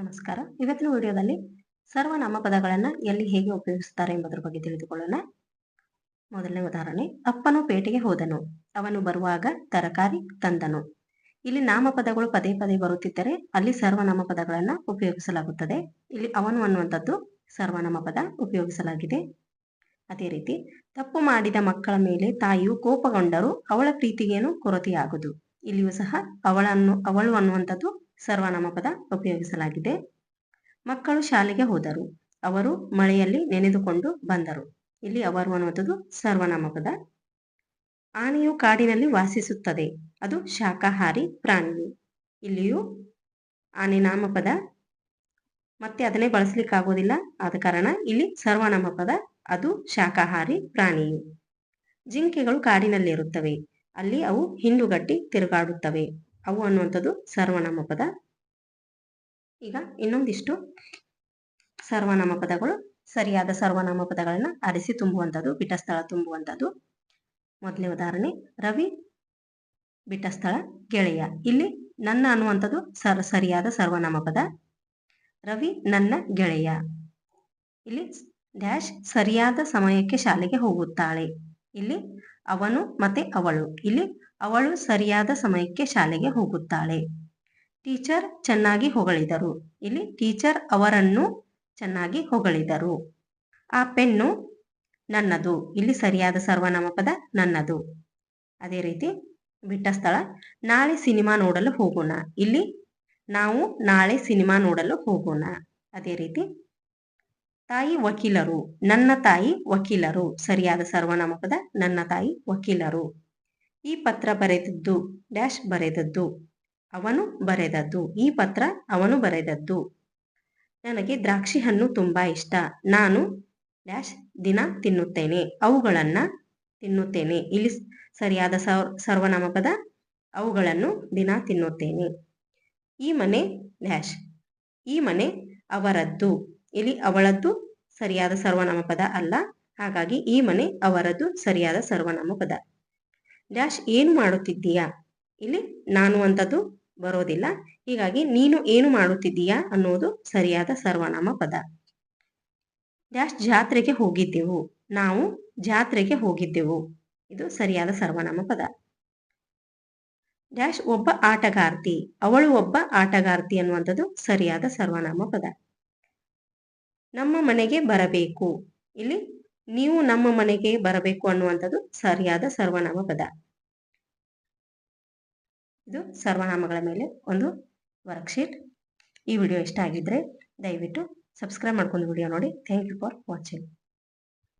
ನಮಸ್ಕಾರ. ಇವತ್ತಿನ ವಿಡಿಯೋದಲ್ಲಿ ಸರ್ವನಾಮ ಪದಗಳನ್ನು ಎಲ್ಲಿ ಹೇಗೆ ಉಪಯೋಗಿಸುತ್ತಾರೆ ಎಂಬುದರ ಬಗ್ಗೆ ತಿಳಿದುಕೊಳ್ಳೋಣ. ಮೊದಲನೇ ಉದಾಹರಣೆ, ಅಪ್ಪನು ಪೇಟೆಗೆ ಹೋದನು. ಅವನು ಬರುವಾಗ ತರಕಾರಿ ತಂದನು. ಇಲ್ಲಿ ನಾಮಪದಗಳು ಪದೇ ಪದೇ ಬರುತ್ತಿದ್ದರೆ ಅಲ್ಲಿ ಸರ್ವನಾಮ ಪದಗಳನ್ನು ಉಪಯೋಗಿಸಲಾಗುತ್ತದೆ. ಇಲ್ಲಿ ಅವನು ಅನ್ನುವಂಥದ್ದು ಸರ್ವನಾಮ ಪದ ಉಪಯೋಗಿಸಲಾಗಿದೆ. ಅದೇ ರೀತಿ, ತಪ್ಪು ಮಾಡಿದ ಮಕ್ಕಳ ಮೇಲೆ ತಾಯಿಯು ಕೋಪಗೊಂಡರೂ ಅವಳ ಪ್ರೀತಿಗೇನು ಕೊರತೆಯಾಗದು. ಇಲ್ಲಿಯೂ ಸಹ ಅವಳನ್ನು, ಅವಳು ಅನ್ನುವಂಥದ್ದು ಸರ್ವನಾಮ ಪದ ಉಪಯೋಗಿಸಲಾಗಿದೆ. ಮಕ್ಕಳು ಶಾಲೆಗೆ ಹೋದರು. ಅವರು ಮಳೆಯಲ್ಲಿ ನೆನೆದುಕೊಂಡು ಬಂದರು. ಇಲ್ಲಿ ಅವರು ಅನ್ನುವಂಥದ್ದು ಸರ್ವನಾಮ ಪದ ಆನೆಯು ಕಾಡಿನಲ್ಲಿ ವಾಸಿಸುತ್ತದೆ. ಅದು ಶಾಖಾಹಾರಿ ಪ್ರಾಣಿ ಇಲ್ಲಿಯೂ ಆನೆ ನಾಮಪದ. ಮತ್ತೆ ಅದನ್ನೇ ಬಳಸಲಿಕ್ಕೆ ಆಗೋದಿಲ್ಲ ಆದ ಕಾರಣ ಇಲ್ಲಿ ಸರ್ವನಾಮ ಪದ ಅದು ಶಾಖಾಹಾರಿ ಪ್ರಾಣಿಯು. ಜಿಂಕೆಗಳು ಕಾಡಿನಲ್ಲಿರುತ್ತವೆ. ಅಲ್ಲಿ ಅವು ಹಿಂಡುಗಟ್ಟಿ ತಿರುಗಾಡುತ್ತವೆ. ಅವು ಅನ್ನುವಂಥದ್ದು ಸರ್ವನಾಮ ಪದ ಈಗ ಇನ್ನೊಂದಿಷ್ಟು ಸರ್ವನಾಮ ಪದಗಳು ಸರಿಯಾದ ಸರ್ವನಾಮ ಪದಗಳನ್ನು ಅರಿಸಿ ತುಂಬುವಂಥದ್ದು, ಬಿಟ್ಟಸ್ಥಳ ತುಂಬುವಂಥದ್ದು. ಮೊದಲನೇ ಉದಾಹರಣೆ, ರವಿ ಬಿಟ್ಟಸ್ಥಳ ಗೆಳೆಯ. ಇಲ್ಲಿ ನನ್ನ ಅನ್ನುವಂಥದ್ದು ಸರ್, ಸರಿಯಾದ ಸರ್ವನಾಮ ಪದ ರವಿ ನನ್ನ ಗೆಳೆಯ. ಇಲ್ಲಿ ಡ್ಯಾಶ್ ಸರಿಯಾದ ಸಮಯಕ್ಕೆ ಶಾಲೆಗೆ ಹೋಗುತ್ತಾಳೆ. ಇಲ್ಲಿ ಅವನು ಮತ್ತೆ ಅವಳು. ಇಲ್ಲಿ ಅವಳು ಸರಿಯಾದ ಸಮಯಕ್ಕೆ ಶಾಲೆಗೆ ಹೋಗುತ್ತಾಳೆ. ಟೀಚರ್ ಚೆನ್ನಾಗಿ ಹೊಗಳಿದರು. ಇಲ್ಲಿ ಟೀಚರ್ ಅವರನ್ನು ಚೆನ್ನಾಗಿ ಹೊಗಳಿದರು. ಆ ಪೆನ್ನು ನನ್ನದು. ಇಲ್ಲಿ ಸರಿಯಾದ ಸರ್ವನಾಮ ಪದ ನನ್ನದು. ಅದೇ ರೀತಿ ಬಿಟ್ಟ ಸ್ಥಳ. ನಾಳೆ ಸಿನಿಮಾ ನೋಡಲು ಹೋಗೋಣ. ಇಲ್ಲಿ ನಾವು ನಾಳೆ ಸಿನಿಮಾ ನೋಡಲು ಹೋಗೋಣ. ಅದೇ ರೀತಿ ತಾಯಿ ವಕೀಲರು. ನನ್ನ ತಾಯಿ ವಕೀಲರು. ಸರಿಯಾದ ಸರ್ವನಾಮ ಪದ ನನ್ನ ತಾಯಿ ವಕೀಲರು. ಈ ಪತ್ರ ಬರೆದದ್ದು, ಡ್ಯಾಶ್ ಬರೆದದ್ದು, ಅವನು ಬರೆದದ್ದು, ಈ ಪತ್ರ ಅವನು ಬರೆದದ್ದು. ನನಗೆ ದ್ರಾಕ್ಷಿ ಹಣ್ಣು ತುಂಬಾ ಇಷ್ಟ. ನಾನು ಡ್ಯಾಶ್ ದಿನ ತಿನ್ನುತ್ತೇನೆ, ಅವುಗಳನ್ನ ತಿನ್ನುತ್ತೇನೆ. ಇಲ್ಲಿ ಸರಿಯಾದ ಸರ್ವನಾಮ ಪದ ಅವುಗಳನ್ನು ದಿನ ತಿನ್ನುತ್ತೇನೆ. ಈ ಮನೆ ಡ್ಯಾಶ್, ಈ ಮನೆ ಅವರದ್ದು. ಇಲ್ಲಿ ಅವಳದ್ದು ಸರಿಯಾದ ಸರ್ವನಾಮ ಪದ ಅಲ್ಲ, ಹಾಗಾಗಿ ಈ ಮನೆ ಅವರದ್ದು ಸರಿಯಾದ ಸರ್ವನಾಮ ಪದ ಡ್ಯಾಶ್ ಏನು ಮಾಡುತ್ತಿದ್ದೀಯಾ? ಇಲ್ಲಿ ನಾನು ಅಂತದ್ದು ಬರೋದಿಲ್ಲ. ಹೀಗಾಗಿ ನೀನು ಏನು ಮಾಡುತ್ತಿದ್ದೀಯಾ ಅನ್ನೋದು ಸರಿಯಾದ ಸರ್ವನಾಮ ಪದ. ಡ್ಯಾಶ್ ಜಾತ್ರೆಗೆ ಹೋಗಿದ್ದೆವು. ನಾವು ಜಾತ್ರೆಗೆ ಹೋಗಿದ್ದೆವು. ಇದು ಸರಿಯಾದ ಸರ್ವನಾಮ ಪದ. ಡ್ಯಾಶ್ ಒಬ್ಬ ಆಟಗಾರ್ತಿ. ಅವಳು ಒಬ್ಬ ಆಟಗಾರ್ತಿ ಅನ್ನುವಂಥದ್ದು ಸರಿಯಾದ ಸರ್ವನಾಮ ಪದ. ನಮ್ಮ ಮನೆಗೆ ಬರಬೇಕು. ಇಲ್ಲಿ ನೀವು ನಮ್ಮ ಮನೆಗೆ ಬರಬೇಕು ಅನ್ನುವಂಥದ್ದು ಸರಿಯಾದ ಸರ್ವನಾಮ ಪದ. ಇದು ಸರ್ವನಾಮಗಳ ಮೇಲೆ ಒಂದು ವರ್ಕ್ಶೀಟ್. ಈ ವಿಡಿಯೋ ಇಷ್ಟ ಆಗಿದ್ರೆ ದಯವಿಟ್ಟು ಸಬ್ಸ್ಕ್ರೈಬ್ ಮಾಡ್ಕೊಂಡು ವಿಡಿಯೋ ನೋಡಿ. Thank you for watching